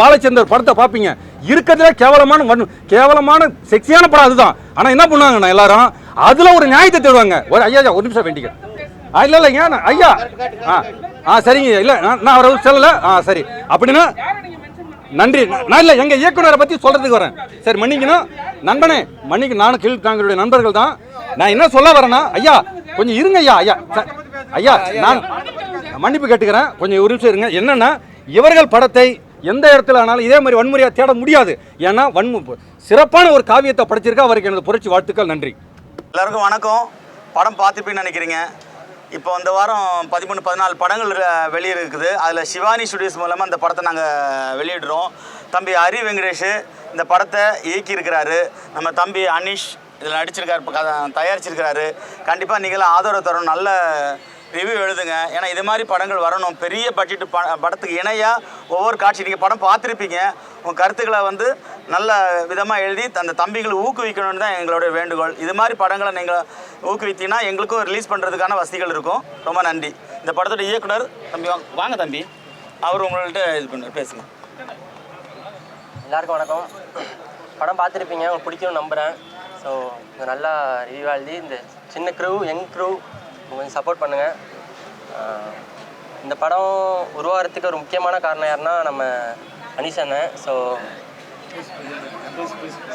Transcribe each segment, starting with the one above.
பாலச்சந்தர் படத்தை பார்ப்பீங்க. இருக்கிறதுல கேவலமான வன்- கேவலமான செக்ஸியான படம் அதுதான். ஆனால் என்ன பண்ணுவாங்கண்ணா எல்லாரும் அதில் ஒரு நியாயத்தை தேடுவாங்க. ஒரு ஐயா ஒரு நிமிஷம் வேண்டிக்க. ஆ இல்லை இல்லைங்க ஐயா ஆ ஆ சரிங்க இல்லை நான் நான் அவரை சொல்லல. ஆ சரி. அப்படின்னா நன்றி. நான் இல்லை எங்கள் இயக்குனரை பற்றி சொல்கிறதுக்கு வரேன். சரி மன்னிக்கணும். நண்பனே மன்னிக்கு நானும் கீழ் தாங்களுடைய நண்பர்கள் தான். நான் என்ன சொல்ல வரேன்னா ஐயா கொஞ்சம் இருங்க ஐயா ஐயா. ச- ஐயா நான் மன்னிப்பு கேட்டுக்கிறேன். கொஞ்சம் ஒரு நிமிஷம் இருங்க. என்னென்னா இவர்கள் படத்தை எந்த இடத்துல ஆனாலும் இதே மாதிரி வன்முறையாக தேட முடியாது. ஏன்னா வன்மு சிறப்பான ஒரு காவியத்தை படைச்சிருக்கா அவருக்கு எனது புரட்சி வாழ்த்துக்கள் நன்றி. எல்லாருக்கும் வணக்கம். படம் பார்த்துப்பீன்னு நினைக்கிறீங்க. இப்போ இந்த வாரம் பதிமூணு பதினாலு படங்கள் வெளியே இருக்குது அதில் சிவானி ஸ்டுடியோஸ் மூலமாக இந்த படத்தை நாங்கள் வெளியிடுறோம். தம்பி ஹரி வெங்கடேஷ் இந்த படத்தை இயக்கியிருக்கிறாரு. நம்ம தம்பி அனீஷ் இதில் நடிச்சிருக்காரு கதை- தயாரிச்சிருக்கிறாரு. கண்டிப்பாக நீங்களும் ஆதரவு தரும் நல்ல ரிவ்யூ எழுதுங்க. ஏன்னா இது மாதிரி படங்கள் வரணும். பெரிய பட்ஜெட் ப படத்துக்கு இணையாக ஒவ்வொரு காட்சி நீங்கள் படம் பார்த்துருப்பீங்க. உங்கள் கருத்துக்களை வந்து நல்ல விதமாக எழுதி அந்த தம்பிகளை ஊக்குவிக்கணும்னு தான் எங்களுடைய வேண்டுகோள். இது மாதிரி படங்களை நீங்கள் ஊக்குவித்தீங்கன்னா எங்களுக்கும் ரிலீஸ் பண்ணுறதுக்கான வசதிகள் இருக்கும். ரொம்ப நன்றி. இந்த படத்தோட இயக்குனர் தம்பி வாங்க வாங்க தம்பி. அவர் உங்கள்கிட்ட இது பண்ண பேசுங்க. எல்லாருக்கும் வணக்கம். படம் பார்த்துருப்பீங்க உங்களுக்கு பிடிக்கும்னு நம்புகிறேன் ஸோ நல்லா ரிவ்யூ எழுதி இந்த சின்ன க்ரூ யங் க்ரூ கொஞ்சம் சப்போர்ட் பண்ணுங்கள் இந்த படம் உருவாகிறதுக்கு ஒரு முக்கியமான காரணம் யாருன்னா நம்ம அனிஷன்னு ஸோ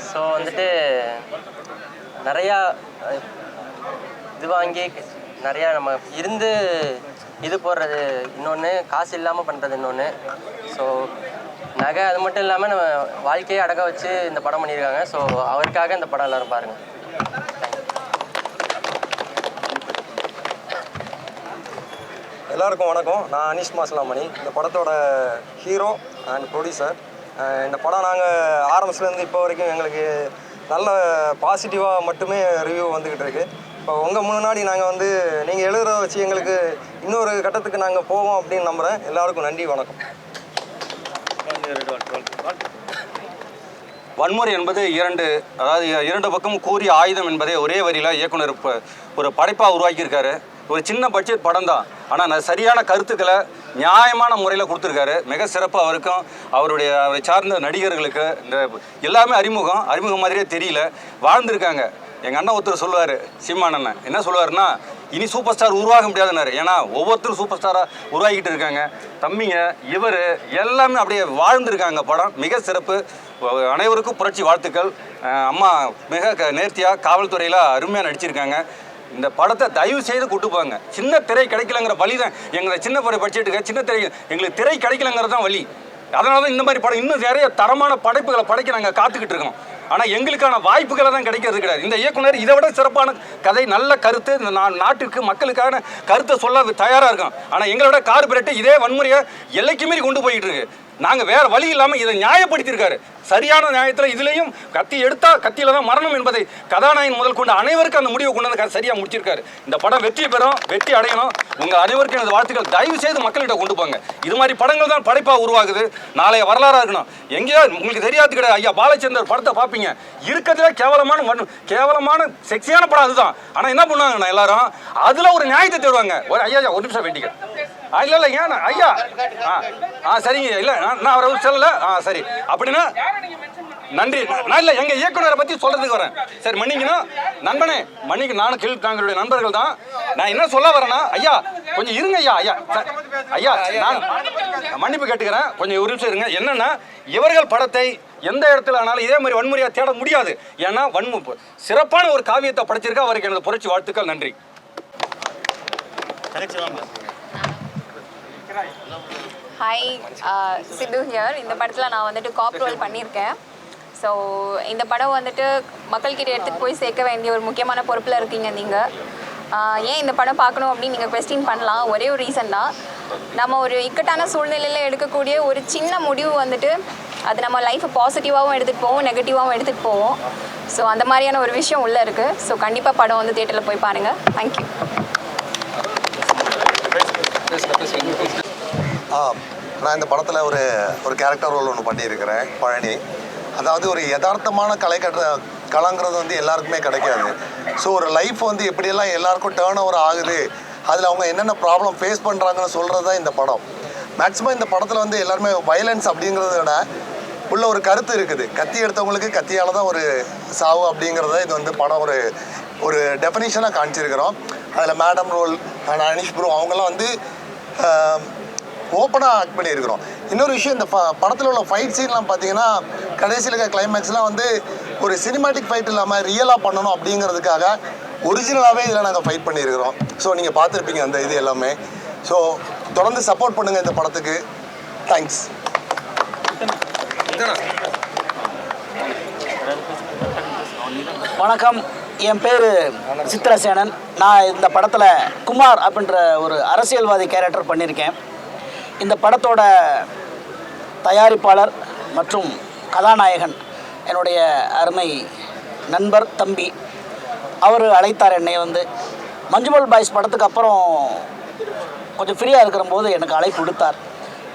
ஸோ வந்துட்டு நிறையா இது வாங்கி நிறையா நம்ம இருந்து இது போடுறது இன்னொன்று காசு இல்லாமல் பண்ணுறது இன்னொன்று ஸோ நகை அது மட்டும் இல்லாமல் நம்ம வாழ்க்கையை அடக்க வச்சு இந்த படம் பண்ணியிருக்காங்க. ஸோ அவருக்காக இந்த படம் எல்லோரும் பாருங்கள் எல்லாருக்கும் வணக்கம். நான் அனீஷ் மாசலாமணி. இந்த படத்தோட ஹீரோ அண்ட் ப்ரொடியூசர். இந்த படம் நாங்கள் ஆரம்பத்துலேருந்து இப்போ வரைக்கும் எங்களுக்கு நல்ல பாசிட்டிவாக மட்டுமே ரிவ்யூ வந்துக்கிட்டு இருக்கு. இப்போ உங்கள் முன்னாடி நாங்கள் வந்து நீங்கள் எழுதுகிற வச்சு எங்களுக்கு இன்னொரு கட்டத்துக்கு நாங்கள் போவோம் அப்படின்னு நம்புகிறேன் எல்லாருக்கும் நன்றி வணக்கம். வன்முறை என்பது இரண்டு அதாவது இரண்டு பக்கமும் கூறிய ஆயுதம் என்பதை ஒரே வரியில் இயக்குனர் இப்போ ஒரு படைப்பாக உருவாக்கியிருக்காரு. ஒரு சின்ன பட்ஜெட் படம் தான் ஆனால் சரியான கருத்துக்களை நியாயமான முறையில் கொடுத்துருக்காரு. மிக சிறப்பாக அவருக்கும் அவருடைய அவரை சார்ந்த நடிகர்களுக்கு இந்த எல்லாமே அறிமுகம். அறிமுகம் மாதிரியே தெரியல. வாழ்ந்திருக்காங்க. எங்கள் அண்ணன் ஒருத்தர் சொல்லுவார் சீமான் அண்ணன். என்ன சொல்லுவாருன்னா இனி சூப்பர் ஸ்டார் உருவாக முடியாதுன்னாரு. ஏன்னா ஒவ்வொருத்தரும் சூப்பர் ஸ்டாராக உருவாகிட்டு இருக்காங்க. தம்பிங்க இவர் எல்லாமே அப்படியே வாழ்ந்துருக்காங்க படம். மிக சிறப்பு. அனைவருக்கும் புரட்சி வாழ்த்துக்கள். அம்மா மிக க நேர்த்தியாக காவல்துறையில் அருமையாக நடிச்சிருக்காங்க. இந்த படத்தை தயவு செய்து கூட்டு போங்க. சின்ன திரை கிடைக்கலங்கிற வழி தான் எங்களை சின்ன படை பட்ஜெட்டுக்கு சின்ன திரை எங்களுக்கு திரை கிடைக்கலங்கிறது தான் வழி. அதனால தான் இந்த மாதிரி படம் இன்னும் நிறைய தரமான படைப்புகளை படைக்க நாங்கள் காத்துக்கிட்டு இருக்கோம். ஆனால் எங்களுக்கான வாய்ப்புகளை தான் கிடைக்கிறது கிடையாது. இந்த இயக்குனர் இதை விட சிறப்பான கதை நல்ல கருத்து இந்த நா- நாட்டிற்கு மக்களுக்கான கருத்தை சொல்ல தயாராக இருக்கும் ஆனால் எங்களோட கார்பரேட்டு இதே வன்முறையை எல்லைக்கு மீறி கொண்டு போயிட்டு இருக்கு. நாங்கள் வேற வழி இல்லாமல் இதை நியாயப்படுத்தியிருக்காரு. சரியான நியாயத்தில் இதுலேயும் கத்தி எடுத்தால் கத்தியில் தான் மரணம் என்பதை கதாநாயகன் முதல் கொண்டு அனைவருக்கும் அந்த முடிவை கொண்டு வந்து சரியாக முடிச்சிருக்காரு. இந்த படம் வெற்றி பெறும் வெற்றி அடையணும். உங்கள் அனைவருக்கும் எனது வாழ்த்துக்கள். தயவு செய்து மக்கள்கிட்ட கொண்டு போங்க. இது மாதிரி படங்கள் தான் படைப்பாக உருவாகுது. நாளைய வரலாறாக இருக்கணும். எங்கேயோ உங்களுக்கு தெரியாது கிடையாது. ஐயா பாலச்சந்தர் படத்தை பார்ப்பீங்க இருக்கிறதுல கேவலமான வன்- கேவலமான செக்ஸியான படம் அதுதான். ஆனால் என்ன பண்ணுவாங்கண்ணா எல்லாரும் அதில் ஒரு நியாயத்தை தேடுவாங்க. ஒரு ஐயா ஒரு நிமிஷம் வேண்டிக்கிறேன் ஆ இல்லை இல்லைங்க நான் ஐயா? ஆ ஆ சரிங்க இல்லை நான் நான் அவரை சொல்லல. ஆ சரி. அப்படின்னா நன்றி. நான் இல்லை எங்கள் இயக்குனரை பற்றி சொல்கிறதுக்கு வரேன். சரி மன்னிக்கணும். நண்பனே மன்னிக்கு நானும் கீழ் தாங்களுடைய நண்பர்கள் தான். நான் என்ன சொல்ல வரேன்னா ஐயா கொஞ்சம் இருங்க ஐயா ஐயா. ஐயா நான் மன்னிப்பு கேட்டுக்கிறேன். கொஞ்சம் ஒரு நிமிஷம் இருங்க. என்னன்னா இவர்கள் படத்தை எந்த இடத்துல ஆனாலும் இதே மாதிரி வன்முறையாக தேட முடியாது. ஏன்னா வன்மு சிறப்பான ஒரு காவியத்தை படைச்சிருக்கா. அவருக்கு எனது புரட்சி வாழ்த்துக்கள். நன்றி. ஹாய் சித்து ஹியர் இந்த படத்தில் நான் வந்துட்டு காப் ரோல் பண்ணியிருக்கேன் ஸோ இந்த படம் வந்துட்டு மக்கள்கிட்ட எடுத்துகிட்டு போய் சேர்க்க வேண்டிய ஒரு முக்கியமான பொறுப்பில் இருக்கீங்க நீங்கள் ஏன் இந்த படம் பார்க்கணும் அப்படின்னு நீங்கள் கொஸ்டின் பண்ணலாம் ஒரே ஒரு ரீசன் தான் நம்ம ஒரு இக்கட்டான சூழ்நிலையில் எடுக்கக்கூடிய ஒரு சின்ன முடிவு வந்துட்டு அது நம்ம லைஃப்பை பாசிட்டிவாகவும் எடுத்துகிட்டு போவோம் நெகட்டிவாகவும் எடுத்துகிட்டு போவோம் ஸோ அந்த மாதிரியான ஒரு விஷயம் உள்ளே இருக்குது ஸோ கண்டிப்பாக படம் வந்து தேட்டரில் போய் பாருங்கள் தேங்க்யூ நான் இந்த படத்தில் ஒரு ஒரு கேரக்டர் ரோல் ஒன்று பண்ணியிருக்கிறேன் பழனி. அதாவது ஒரு யதார்த்தமான கலை கட்ட கலாங்கிறது வந்து எல்லாருக்குமே கிடைக்காது. ஸோ ஒரு லைஃப் வந்து எப்படியெல்லாம் எல்லாருக்கும் டேர்ன் ஓவர் ஆகுது அதில் அவங்க என்னென்ன ப்ராப்ளம் ஃபேஸ் பண்ணுறாங்கன்னு சொல்கிறது தான் இந்த படம். மேக்ஸிமம் இந்த படத்தில் வந்து எல்லாருமே வயலன்ஸ் அப்படிங்கிறத விட உள்ள ஒரு கருத்து இருக்குது. கத்தி எடுத்தவங்களுக்கு கத்தியால் தான் ஒரு சாவு அப்படிங்கிறத இது வந்து படம் ஒரு ஒரு டெஃபனிஷனாக காமிச்சிருக்கிறோம். அதில் madam role and Anish bro அவங்கெல்லாம் வந்து ஓப்பனாக ஆக்ட் பண்ணியிருக்கிறோம். இன்னொரு விஷயம் இந்த ப படத்தில் உள்ள ஃபைட் சீன்லாம் பார்த்தீங்கன்னா கடைசியில் இருக்க கிளைமேக்ஸ்லாம் வந்து ஒரு சினிமாட்டிக் ஃபைட் இல்லாமல் ரியலாக பண்ணணும் அப்படிங்கிறதுக்காக ஒரிஜினலாகவே இதில் நாங்கள் ஃபைட் பண்ணியிருக்கிறோம். ஸோ நீங்கள் பார்த்துருப்பீங்க அந்த இது எல்லாமே. ஸோ தொடர்ந்து சப்போர்ட் பண்ணுங்கள் இந்த படத்துக்கு. தேங்க்ஸ் வணக்கம். என் பேர் சித்திரசேனன் நான் இந்த படத்தில் குமார் அப்படின்ற ஒரு அரசியல்வாதி கேரக்டர் பண்ணியிருக்கேன். இந்த படத்தோட தயாரிப்பாளர் மற்றும் கதாநாயகன் என்னுடைய அருமை நண்பர் தம்பி. அவர் அழைத்தார் என்னை வந்து. மஞ்சுமல் பாய்ஸ் படத்துக்கு அப்புறம் கொஞ்சம் ஃப்ரீயாக இருக்கிற போது எனக்கு அழைப்பு விடுத்தார்.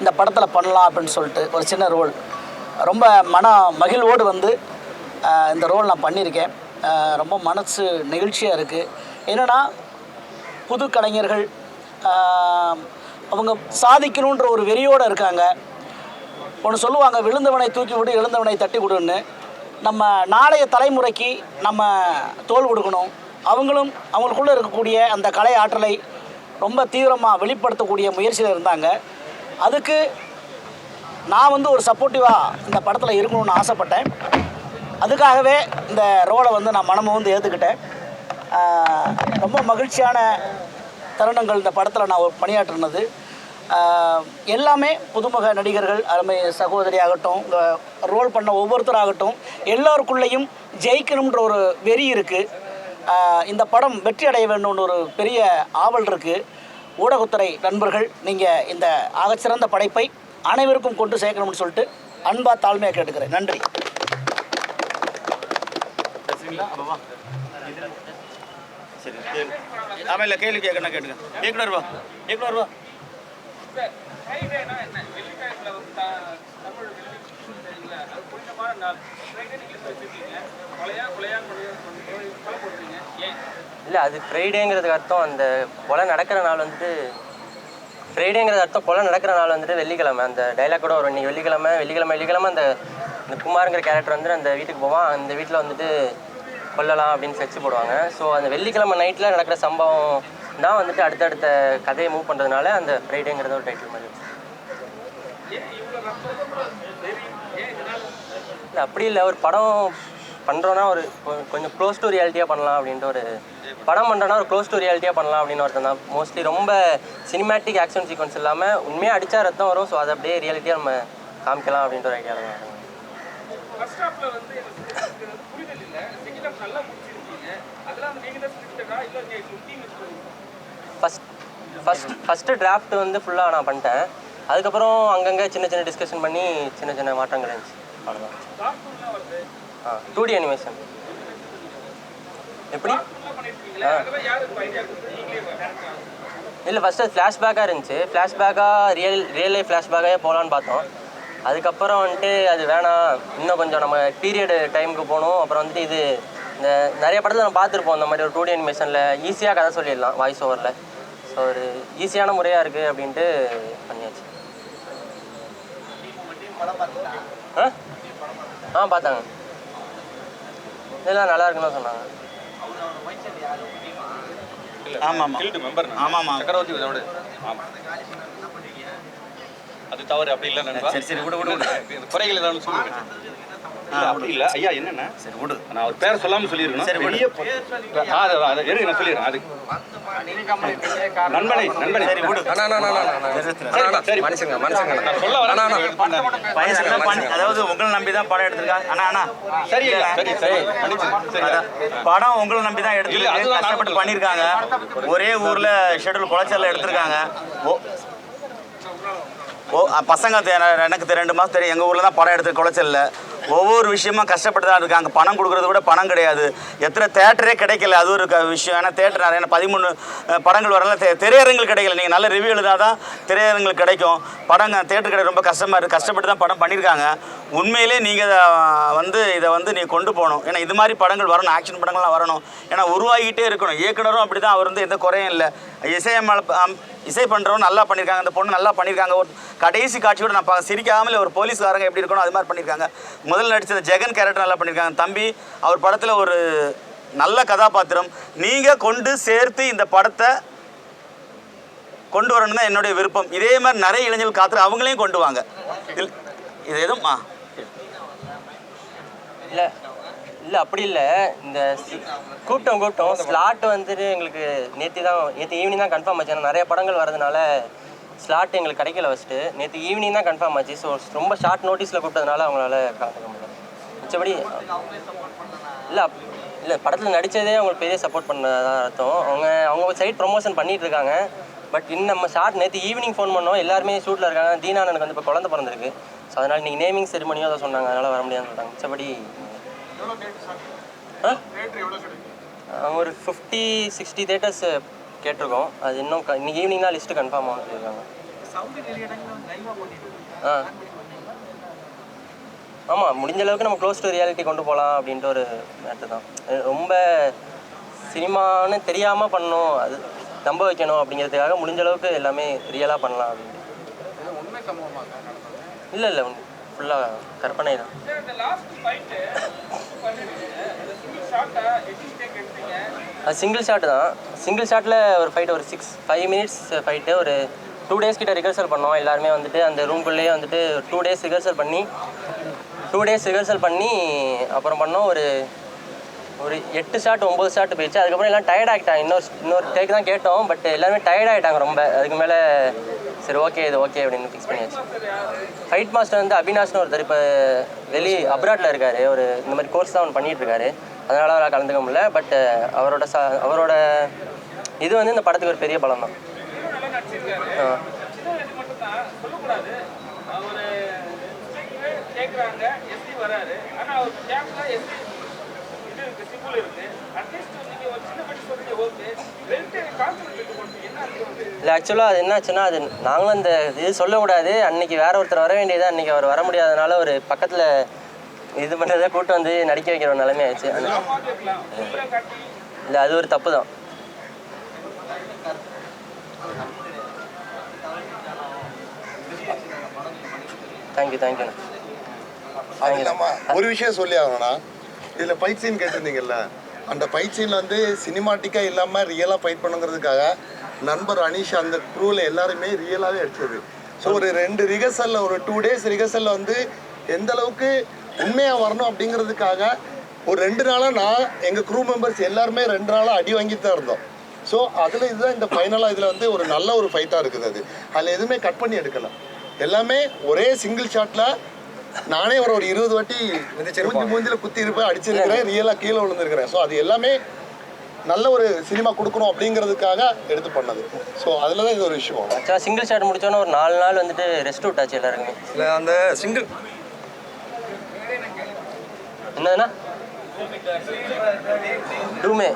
இந்த படத்தில் பண்ணலாம் அப்படின்னு சொல்லிட்டு ஒரு சின்ன ரோல் ரொம்ப மன மகிழ்வோடு வந்து இந்த ரோல் நான் பண்ணியிருக்கேன். ரொம்ப மனசு நெகிழ்ச்சியாக இருக்குது என்னென்னா புது கலைஞர்கள் அவங்க சாதிக்கணுன்ற ஒரு வெறியோடு இருக்காங்க. ஒன்று சொல்லுவாங்க விழுந்தவனை தூக்கி விடு எழுந்தவனை தட்டி விடுன்னு. நம்ம நாளைய தலைமுறைக்கு நம்ம தோல் கொடுக்கணும். அவங்களும் அவங்களுக்குள்ளே இருக்கக்கூடிய அந்த கலை ஆற்றலை ரொம்ப தீவிரமாக வெளிப்படுத்தக்கூடிய முயற்சியில் இருந்தாங்க. அதுக்கு நான் வந்து ஒரு சப்போர்ட்டிவாக இந்த படத்தில் இருக்கணும்னு ஆசைப்பட்டேன். அதுக்காகவே இந்த ரோலை வந்து நான் மனமும் வந்து ஏற்றுக்கிட்டேன் ரொம்ப மகிழ்ச்சியான தருணங்கள் இந்த படத்தில் நான் பணியாற்றினது. எல்லாமே புதுமுக நடிகர்கள் அருமை சகோதரி ஆகட்டும் ரோல் பண்ண ஒவ்வொருத்தராகட்டும் எல்லோருக்குள்ளேயும் ஜெயிக்கணுன்ற ஒரு வெறி இருக்குது இந்த படம் வெற்றி அடைய வேண்டும்னு ஒரு பெரிய ஆவல் இருக்குது ஊடகத்துறை நண்பர்கள் நீங்கள் இந்த ஆகச்சிறந்த படைப்பை அனைவருக்கும் கொண்டு சேர்க்கணும்னு சொல்லிட்டு அன்பா தாழ்மையாக கேட்டுக்கிறேன். நன்றி. சரி கேளு. ஆமாம் கேள்வி கேட்கணும் கேட்டுங்க இயக்குனர் வா. இயக்குனர் வா. இல்லை அது ஃப்ரைடேங்கிறதுக்கு அர்த்தம் அந்த கொலை நடக்கிற நாள் வந்துட்டு ஃப்ரைடேங்கிறது அர்த்தம் கொலை நடக்கிற நாள் வந்துட்டு வெள்ளிக்கிழமை. அந்த டைலாக் கூட வரும். இன்னைக்கு வெள்ளிக்கிழமை வெள்ளிக்கிழமை வெள்ளிக்கிழமை அந்த இந்த குமாருங்கிற கேரக்டர் வந்து அந்த வீட்டுக்கு போவான். அந்த வீட்டில் வந்துட்டு கொல்லலாம் அப்படின்னு செச்சு போடுவாங்க. ஸோ அந்த வெள்ளிக்கிழமை நைட்டில் நடக்கிற சம்பவம் தான் வந்துட்டு அடுத்தடுத்த கதையை மூவ் பண்ணுறதுனால அந்த ஃப்ரைடேங்கிறத ஒரு டைட்டில் மாதிரி இல்லை அப்படி இல்லை ஒரு படம் பண்ணுறோன்னா ஒரு கொஞ்சம் க்ளோஸ் டு ரியாலிட்டியாக பண்ணலாம் அப்படின்ட்டு ஒரு படம் பண்ணுறோன்னா ஒரு க்ளோஸ் டு ரியாலிட்டியாக பண்ணலாம் அப்படின்னு ஒருத்தன் தான். மோஸ்ட்லி ரொம்ப சினிமேட்டிக் ஆக்ஷன் சீக்வன்ஸ் இல்லாமல் உண்மையாக அடித்தா ரத்தம் வரும். ஸோ அதை அப்படியே ரியாலிட்டியாக நம்ம காமிக்கலாம் அப்படின்ற ஒரு ஐடியாவில் தான் ஃபஸ்ட் ஃபஸ்ட் ஃபஸ்ட்டு டிராஃப்ட் வந்து ஃபுல்லாக நான் பண்ணிட்டேன். அதுக்கப்புறம் அங்கங்கே சின்ன சின்ன டிஸ்கஷன் பண்ணி சின்ன சின்ன மாற்றங்கள் இருந்துச்சு. அவ்வளோதான் ஆ டூ டி அனிமேஷன் எப்படி? ஆ. இல்லை ஃபஸ்ட்டு ஃப்ளாஷ்பேக்காக இருந்துச்சு. ஃப்ளாஷ்பேக்காக ரியல் ரியல் லைஃப் ஃப்ளாஷ்பேக்காகவே போகலான்னு பார்த்தோம். அதுக்கப்புறம் வந்துட்டு அது வேணாம். இன்னும் கொஞ்சம் நம்ம பீரியடு டைமுக்கு போகணும். அப்புறம் வந்துட்டு இது இந்த நிறைய படத்தில் நம்ம பார்த்துருப்போம். இந்த மாதிரி ஒரு டூ டி அனிமேஷனில் ஈஸியாக கதை சொல்லிடலாம் வாய்ஸ் ஓவரில் ஸோ ஒரு ஈஸியான முறையாக இருக்குது அப்படின்ட்டு பண்ணியாச்சு. ஆ? ஆ பார்த்தாங்க. இதெல்லாம் நல்லா இருக்குன்னு தான் சொன்னாங்க. ஆமாம் ஆமாம். ஆமாம் ஆமாம். சக்கரவர்த்தி இதோட ஆமா அது தவறு அப்படி இல்லை நண்பா. சரி சரி விடு விடு குறைகள் ஏதாவது சொல்லுங்க. அப்படி இல்லை. ஐயா என்னென்ன? சரி விடு. நான் அவர் பேரை சொல்லாம சொல்லியிருக்கணும் சரி, அது இருங்க நான் சொல்லிடுறேன். அது நண்பனை நண்பனை. சரி விடு. சரி, சரி. மனுஷங்க மனுஷங்க. நான் சொல்ல வரேன். பண்ணி அதாவது உங்களை நம்பி தான் படம் எடுத்திருக்காங்க அண்ணா அண்ணா. சரி சரி சரி. படம் உங்களை நம்பி தான் நான் கஷ்டப்பட்டு பண்ணியிருக்காங்க. ஒரே ஊரில் ஷெட்யூல் குளச்சல்ல எடுத்திருக்காங்க. ஓ பசங்க எனக்கு ரெண்டு மாதம் தெரியும். எங்கள் ஊரில் தான் படம் எடுத்து குளச்சல்ல ஒவ்வொரு விஷயமும் கஷ்டப்பட்டு தான் இருக்காங்க. பணம் கொடுக்குறத விட பணம் கிடையாது. எத்தனை தேட்டரே கிடைக்கல. அது ஒரு க- விஷயம். ஏன்னா தேட்டர் நிறைய பதிமூணு படங்கள் வரல. திரையரங்குகள் கிடைக்கல. நீங்கள் நல்ல ரிவ்யூ எழுதினா தான் திரையரங்குகள் கிடைக்கும். படங்க தேட்டர் கிடையாது ரொம்ப கஷ்டமாக இருக்குது கஷ்டப்பட்டு தான் படம் பண்ணியிருக்காங்க. உண்மையிலே நீங்கள் வந்து இதை வந்து நீ கொண்டு போகணும். ஏன்னா இது மாதிரி படங்கள் வரணும். ஆக்ஷன் படங்கள்லாம் வரணும். ஏன்னா உருவாகிட்டே இருக்கணும். இயக்குனரும் அப்படி தான் அவர் வந்து எந்த குறையும் இல்லை. இசையம இசை பண்ணுறவங்க நல்லா பண்ணியிருக்காங்க அந்த பொண்ணு நல்லா பண்ணியிருக்காங்க ஒரு கடைசி காட்சியோட நான் பா சிரிக்காமல் ஒரு போலீஸ்காரங்க எப்படி இருக்கணும் அது மாதிரி பண்ணியிருக்காங்க முதல்ல நடித்த ஜெகன் கேரக்டர் நல்லா பண்ணியிருக்காங்க தம்பி அவர் படத்தில் ஒரு நல்ல கதாபாத்திரம். நீங்கள் கொண்டு சேர்த்து இந்த படத்தை கொண்டு வரணும் தான் என்னுடைய விருப்பம். இதே மாதிரி நிறைய இளைஞர்கள் காத்துற அவங்களையும் கொண்டு வாங்க. இது எதுவும்? ஆ இல்லை. இல்லை அப்படி இல்லை. இந்த கூப்பிட்டோம் கூட்டம் கூட்டம் ஸ்லாட் வந்துட்டு எங்களுக்கு நேற்று தான் நேற்று ஈவினிங் தான் கன்ஃபார்ம் ஆச்சு. ஏன்னா நிறைய படங்கள் வரதுனால ஸ்லாட் எங்களுக்கு கிடைக்கல ஃபஸ்ட்டு நேற்று ஈவினிங் தான் கன்ஃபார்ம் ஆச்சு. ஸோ ரொம்ப ஷார்ட் நோட்டீஸில் கூப்பிட்டதுனால அவங்களால கலந்துக்க முடியல. மிச்சபடி இல்லை இல்லை படத்தில் நடித்ததே அவங்களுக்கு பெரிய சப்போர்ட் பண்ணதான் அர்த்தம். அவங்க அவங்க சைட் ப்ரொமோஷன் பண்ணிட்டு இருக்காங்க. பட் இன்னும் நம்ம ஷார்ட் நேற்று ஈவினிங் ஃபோன் பண்ணோம். எல்லாருமே ஷூட்டில் இருக்காங்க. தீனானனுக்கு வந்து இப்போ குழந்தை பிறந்திருக்கு. ஸோ அதனால் நீங்கள் நேமிங் செரிமனியோ அதை சொன்னாங்க. அதனால் வர முடியாதுன்னு சொல்கிறாங்க மிச்சபடி ஒரு ஃபிஃப்டி சிக்ஸ்டி தேட்டர்ஸ் கேட்டிருக்கோம். அது இன்னும் இன்னைக்கு ஈவினிங் தான் லிஸ்ட்டு கன்ஃபார்ம் ஆகும் சொல்லியிருக்காங்க. ஆ ஆமாம் முடிஞ்ச அளவுக்கு நம்ம க்ளோஸ் டு ரியாலிட்டி கொண்டு போகலாம் அப்படின்ட்டு ஒரு மேட்ரு தான். ரொம்ப சினிமான்னு தெரியாமல் பண்ணணும். அது நம்ப வைக்கணும் அப்படிங்கிறதுக்காக முடிஞ்ச அளவுக்கு எல்லாமே ரியலாக பண்ணலாம் அப்படின்ட்டு இல்லை இல்லை ஃபுல்லாக கற்பனை தான். அது சிங்கிள் ஷாட் தான். சிங்கிள் ஷாட்டில் ஒரு ஃபைட் ஒரு சிக்ஸ் ஃபைவ் மினிட்ஸ் ஃபைட்டு ஒரு டூ டேஸ் கிட்ட ரிஹர்சல் பண்ணோம். எல்லாருமே வந்துட்டு அந்த ரூம்குள்ளேயே வந்துட்டு டூ டேஸ் ரிஹர்சல் பண்ணி டூ டேஸ் ரிஹர்சல் பண்ணி அப்புறம் பண்ணோம். ஒரு ஒரு எட்டு ஷாட் ஒம்பது ஷாட் போயிடுச்சு அதுக்கப்புறம் எல்லாம் டயர்ட் ஆகிட்டாங்க. இன்னொரு இன்னொரு டேக் தான் கேட்டோம் பட் எல்லாருமே டயர்ட் ஆகிட்டாங்க ரொம்ப. அதுக்கு மேலே சரி ஓகே இது ஓகே அப்படின்னு ஃபிக்ஸ் பண்ணியாச்சு. ஃபைட் மாஸ்டர் வந்து அபினாஷ்னு ஒருத்தர் இப்போ வெளி அப்ராட்டில் இருக்கார். ஒரு இந்த மாதிரி கோர்ஸ் தான் ஒன்று பண்ணிட்டு இருக்காரு. அதனால அவரால் கலந்துக்க முடியல பட் அவரோட சா அவரோட இது வந்து இந்த படத்துக்கு ஒரு பெரிய பலம் தான் ஆ இல்லை ஆக்சுவலாக அது என்னாச்சுன்னா அது நாங்களும் அந்த இது சொல்லக்கூடாது. அன்னைக்கு வேற ஒருத்தர் வர வேண்டியது அன்னைக்கு அவர் வர முடியாதனால ஒரு பக்கத்தில் இது பண்ணுறதை கூட்டு வந்து நடிக்க வைக்கிற ஒரு நிலைமை ஆயிடுச்சு. இல்லை. அது ஒரு தப்பு தான். தேங்க்யூ தேங்க்யூ இல்லாம ஒரு விஷயம் சொல்லி ஆகணும்னா இதில் ஃபைட் சீன் கேட்டிருந்தீங்கல்ல அந்த ஃபைட் சீனில் வந்து சினிமாட்டிக்காக இல்லாமல் ரியலாக ஃபைட் பண்ணுங்கிறதுக்காக நண்பர் அனீஷ் அந்த குரூவில் எல்லாருமே ரியலாகவே அடிச்சது. ஸோ ஒரு ரெண்டு ரிகர்சலில் ஒரு டூ டேஸ் ரிகர்சலில் வந்து எந்த அளவுக்கு உண்மையாக வரணும் அப்படிங்கிறதுக்காக ஒரு ரெண்டு நாளாக நான் எங்கள் க்ரூ மெம்பர்ஸ் எல்லாருமே ரெண்டு நாளாக அடி வாங்கிட்டு தான் இருந்தோம். ஸோ அதில் இதுதான் இந்த ஃபைனலாக இதில் வந்து ஒரு நல்ல ஒரு ஃபைட்டாக இருக்குது அது. அதில் எதுவுமே கட் பண்ணி எடுக்கலாம் எல்லாமே ஒரே சிங்கிள் ஷாட்டில் நானே ஒரு ஒரு இருபது வாட்டி மூஞ்சி மூஞ்சில குத்தி இருப்பேன் அடிச்சிருக்கிறேன் ரியலாக கீழே விழுந்திருக்கிறேன். ஸோ அது எல்லாமே நல்ல ஒரு சினிமா கொடுக்கணும் அப்படிங்கிறதுக்காக எடுத்து பண்ணது. ஸோ அதில் தான் இது ஒரு விஷயம். ஆக்சுவலாக சிங்கிள் ஷாட் முடிச்சோன்னே ஒரு நாலு நாள் வந்துட்டு ரெஸ்ட் விட்டாச்சு எல்லாருக்குமே இல்லை அந்த சிங்கிள் என்னதுன்னா? டூமே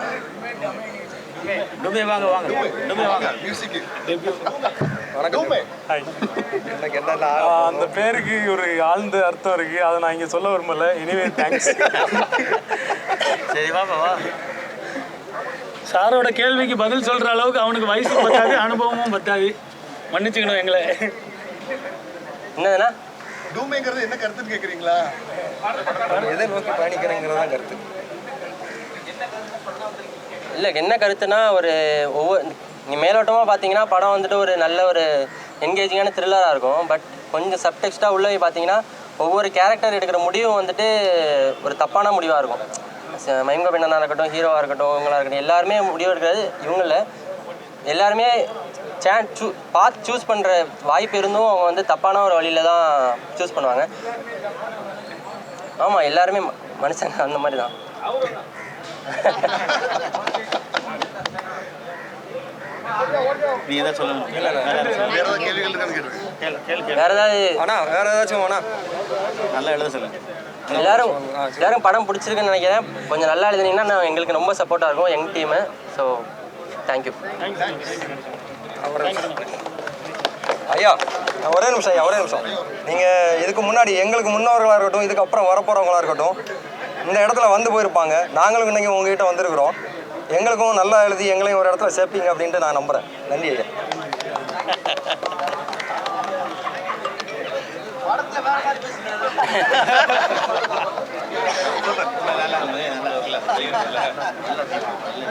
டுமே வாங்க வாங்க. டுமே வாங்க. மியூசிக் வணக்கம். எனக்கு என்ன ஆஹ் அந்த பேருக்கு ஒரு ஆழ்ந்த அர்த்தம் இருக்கு. அதை நான் இங்க சொல்ல விரும்பல. எனிவே தேங்க்ஸ் சரி வாப்பா வா. சாரோட கேள்விக்கு பதில் சொல்ற அளவுக்கு அவனுக்கு வயசு பத்தாது அனுபவமும் பத்தாது. மன்னிச்சுக்கணும் எங்களை. என்னதுன்னா டூமேங்கிறது என்ன கருத்துன்னு கேட்குறீங்களா எதை நோக்கி பயணிக்கிறேங்கிறது தான் கருத்து. இல்லை என்ன கருத்துனா ஒரு ஒவ்வொரு நீ மேலோட்டமாக பார்த்தீங்கன்னா படம் வந்துட்டு ஒரு நல்ல ஒரு என்கேஜிங்கான த்ரில்லராக இருக்கும். பட் கொஞ்சம் சப்டெக்ஸ்ட்டாக உள்ளே பார்த்தீங்கன்னா ஒவ்வொரு கேரக்டர் எடுக்கிற முடிவும் வந்துட்டு ஒரு தப்பான முடிவாக இருக்கும். ச- மயங்க பெண்ணனாக இருக்கட்டும் ஹீரோவாக இருக்கட்டும் இவங்களா இருக்கட்டும் எல்லாருமே முடிவு எடுக்கிறது இவங்கள எல்லாருமே சேன் சூ பார்த்து சூஸ் பண்ணுற வாய்ப்பு இருந்தும் அவங்க வந்து தப்பான ஒரு வழியில தான் சூஸ் பண்ணுவாங்க. ஆமாம் எல்லாருமே ம- மனுஷங்க அந்த மாதிரி தான். நீ தான் சொல்லணும் வேற ஏதாவது கேள்விகள் இருக்கான்னு கேட்டுருக்கேன். வேற ஏதாவது அண்ணா வேற ஏதாச்சும் அண்ணா நல்லா எழுத சொல்லுங்க. எல்லாரும் எல்லாரும் படம் பிடிச்சிருக்குன்னு நினைக்கிறேன். கொஞ்சம் நல்லா எழுதுனீங்கன்னா நான் எங்களுக்கு ரொம்ப சப்போர்ட்டாக இருக்கும் எங்கள் டீமு ஸோ தேங்க்யூ ஐயா ஒரே நிமிஷம் ஐயா ஒரே நிமிஷம். நீங்கள் இதுக்கு முன்னாடி எங்களுக்கு முன்னவர்களாக இருக்கட்டும் இதுக்கு அப்புறம் வரப்போகிறவங்களா இருக்கட்டும் இந்த இடத்துல வந்து போயிருப்பாங்க. நாங்களும் இன்றைக்கி உங்ககிட்ட வந்திருக்கிறோம். எங்களுக்கும் நல்லா எழுதி எங்களையும் ஒரு இடத்துல சேர்ப்பீங்க அப்படின்ட்டு நான் நம்புகிறேன் நன்றி ஐயா.